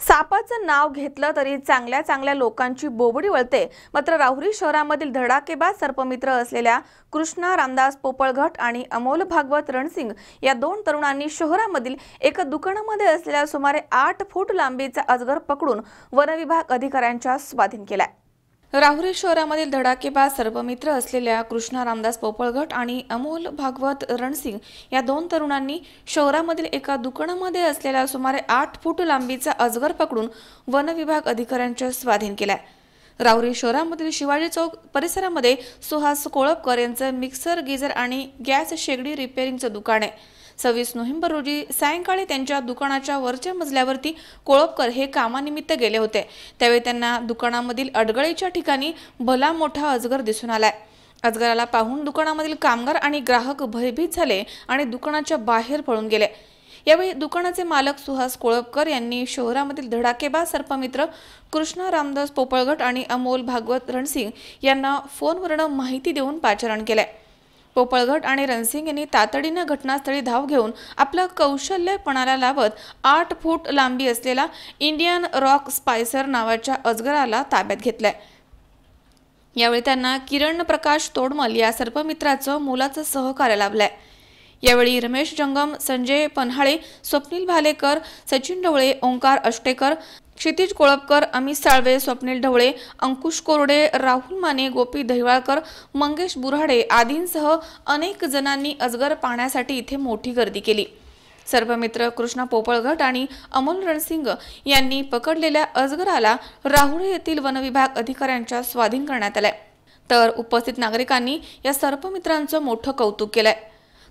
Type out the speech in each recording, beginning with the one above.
सापाचं नाव घेतलं तरी चांगल्या चांगल्या लोकांची बोबडी वळते. मात्र राहुरी शहरामधील धडाकेबाज सर्पमित्र असलेल्या कृष्णा रामदास पोपळघट आणि अमोल भागवत रणसिंग या दोन तरुणांनी शहरामधील एका दुकानामध्ये असलेल्या सुमारे आठ फूट लांबीचा अजगर पकडून वनविभाग अधिकाऱ्यांच्या स्वाधीन केलाय. राहुरी शहरामधील धडाकेबाज सर्वमित्र असलेल्या कृष्णा रामदास पोपळघट आणि अमोल भागवत रणसिंग या दोन तरुणांनी शहरामधील एका दुकानामध्ये असलेला सुमारे आठ फूट लांबीचा अजगर पकडून वनविभाग अधिकाऱ्यांच्या स्वाधीन केलाय. राहुरी शहरामधील शिवाजी चौक परिसरामध्ये सुहास कोळपकर यांचं मिक्सर गिझर आणि गॅस शेगडी रिपेअरिंगचं दुकान आहे. सव्वीस नोव्हेंबर रोजी सायंकाळी त्यांच्या दुकानाच्या वरच्या मजल्यावरती कोळपकर हे कामानिमित्त गेले होते. त्यावेळी त्यांना दुकानामधील अडगळीच्या ठिकाणी भला मोठा अजगर दिसून आलाय. अजगराला पाहून दुकानामधील कामगार आणि ग्राहक भयभीत झाले आणि दुकानाच्या बाहेर पळून गेले. यावेळी दुकानाचे मालक सुहास कोळपकर यांनी शहरामधील धडाकेबाज सर्पमित्र कृष्णा रामदास पोपळगट आणि अमोल भागवत रणसिंग यांना फोनवरनं माहिती देऊन पाचारण केलंय. पोपळघट आणि रणसिंग यांनी तातडीनं घटनास्थळी धाव घेऊन आपलं कौशल्य पणाला लावत आठ फूट लांबी असलेला इंडियन रॉक स्पायसर नावाच्या अजगराला ताब्यात घेतलंय. यावेळी त्यांना किरण प्रकाश तोडमल या सर्पमित्राचं मोलाचं सहकार्य लाभलंय. यावेळी रमेश जंगम संजय पन्हाळे स्वप्नील भालेकर सचिन ढवळे ओंकार अष्टेकर क्षितिज कोळपकर अमित साळवे स्वप्नील ढवळे अंकुश कोरडे राहुल माने गोपी दहिवाळकर मंगेश बुराडे आदींसह अनेक जणांनी अजगर पाहण्यासाठी इथे मोठी गर्दी केली. सर्पमित्र कृष्णा पोपळघट आणि अमोल रणसिंग यांनी पकडलेल्या अजगराला राहुळे येथील वनविभाग अधिकाऱ्यांच्या स्वाधीन करण्यात आलाय. तर उपस्थित नागरिकांनी या सर्पमित्रांचं मोठं कौतुक केलंय.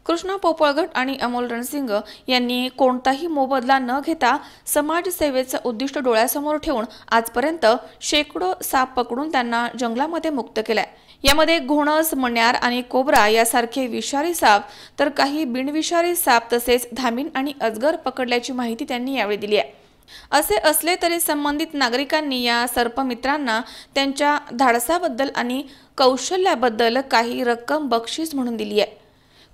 कृष्णा पोपळगट आणि अमोल रणसिंग यांनी कोणताही मोबदला न घेता समाजसेवेचं उद्दिष्ट डोळ्यासमोर ठेवून आजपर्यंत शेकडो साप पकडून त्यांना जंगलामध्ये मुक्त केलाय. यामध्ये घोणस मण्यार आणि कोबरा यासारखे विषारी साप तर काही बिनविषारी साप तसेच धामीन आणि अजगर पकडल्याची माहिती त्यांनी यावेळी दिली आहे. असे असले तरी संबंधित नागरिकांनी या सर्पमित्रांना त्यांच्या धाडसाबद्दल आणि कौशल्याबद्दल काही रक्कम बक्षीस म्हणून दिली आहे.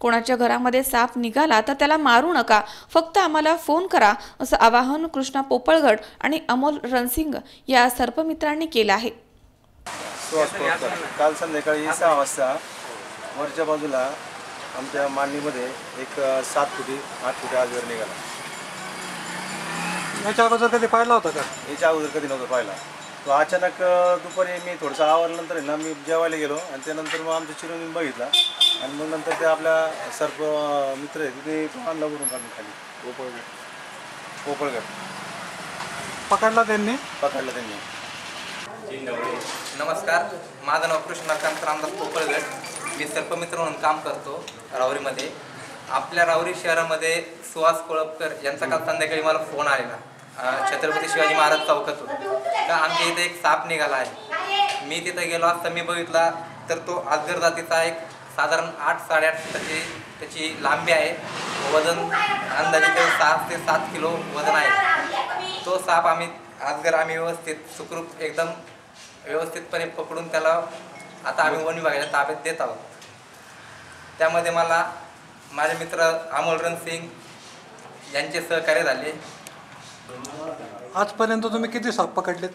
कोणाच्या घरामध्ये साप निघाला तर त्याला मारू नका. फक्त आम्हाला फोन करा असं आवाहन कृष्णा पोपळगड आणि अमोल रणसिंग या सर्पमित्रांनी केलं आहे. काल संध्याकाळी सहा वाजता वरच्या बाजूला आमच्या मांडणीमध्ये एक सात फुटी आठ फुटी आजवर निघाला. याच्या अगोदर कधी पाहिला होता का? याच्या अगोदर कधी नव्हतं पाहिला. तो अचानक दुपारी मी थोडंसं आवरल्यानंतर ना मी जेवायला गेलो आणि त्यानंतर मग आमच्या चिरवून बघितला. आणि मग नंतर ते आपल्या सर्प मित्र आहे तिथे तो आणला वरून काढून खाली. पोपळगड पोपळगड पकडला त्यांनी? पकडला त्यांनी. नमस्कार. माझं नाव कृष्णकांत रामदास पोपळगड मी सर्पमित्र म्हणून काम करतो राहुरीमध्ये. आपल्या राहुरी शहरामध्ये सुहास कोळपकर यांचा काल संध्याकाळी मला फोन आलेला. छत्रपती शिवाजी महाराज चौकातून. तर आमच्या इथे एक साप निघाला आहे. मी तिथं गेलो असता मी बघितला तर तो आजगर जातीचा एक साधारण आठ साडेआठ त्याची त्याची लांबी आहे. वजन अंदाजे ते सहा ते सात किलो वजन आहे. तो साप आम्ही आजगर आम्ही व्यवस्थित सुखरूप एकदम व्यवस्थितपणे पकडून त्याला आता आम्ही वन विभागाच्या ताब्यात देत आहोत. त्यामध्ये मला माझे मित्र अमोल सिंग यांचे सहकार्य झाले. आजपर्यंत तुम्ही किती साप पकडलेत?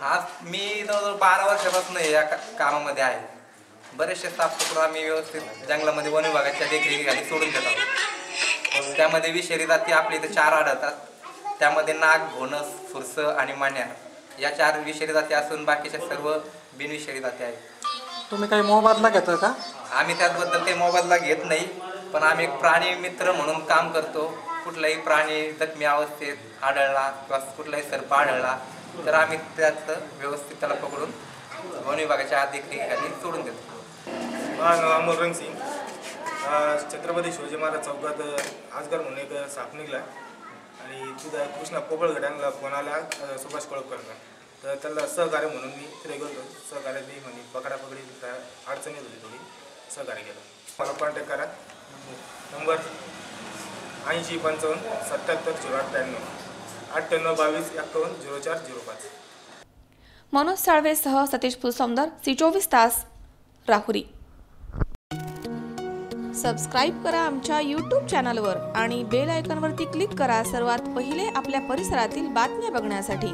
आज मी जवळजवळ बारा वर्षापासून या का- कामामध्ये आहे. बरेचसे साप पकडून आम्ही व्यवस्थित जंगलामध्ये वन विभागाच्या देखरेखीखाली सोडून देत आहोत. त्यामध्ये विषारी जाती आपल्या इथे चार आढळतात. त्यामध्ये नाग घोणस फुरस आणि मान्यार या चार विषारी जाती असून बाकीच्या सर्व बिनविषारी जाती आहेत. तुम्ही काही मोबदला घेता का? आम्ही त्याचबद्दल काही मोबदला घेत नाही. पण आम्ही एक प्राणी मित्र म्हणून काम करतो. कुठलाही प्राणी जखमी अवस्थेत आढळला किंवा कुठलाही सर्प आढळला तर आम्ही त्याचं व्यवस्थित त्याला पकडून वन विभागाच्या अधिकाऱ्याखाली सोडून देतो. माझं नाव अमोल छत्रपती शिवाजी महाराज चौकात आजगर म्हणून एक साप निघला. आणि तिथं कृष्णा पोपळगडांना फोन आला सुभाष कोळपकरचा तर त्याला सहकार्य म्हणून मी तिथे गेलो सहकार्य ती म्हणे पकडापकडी अडचणी अडचण होती थोडी. सहकार्य केलं. मला कॉन्टॅक्ट करा. नंबर ऐंशी पंचावन्न सत्याहत्तर झिरो अठ्ठ्याण्णव अठ्ठ्याण्णव बावीस एक्कावन्न झिरो चार झिरो पाच. मनोज साळवेसह सतीश फुलसौंदर सी चोवीस तास राहुरी. सबस्क्राईब करा आमच्या यूट्यूब चॅनलवर आणि बेल आयकॉनवरती क्लिक करा सर्वात पहिले आपल्या परिसरातील बातम्या बघण्यासाठी.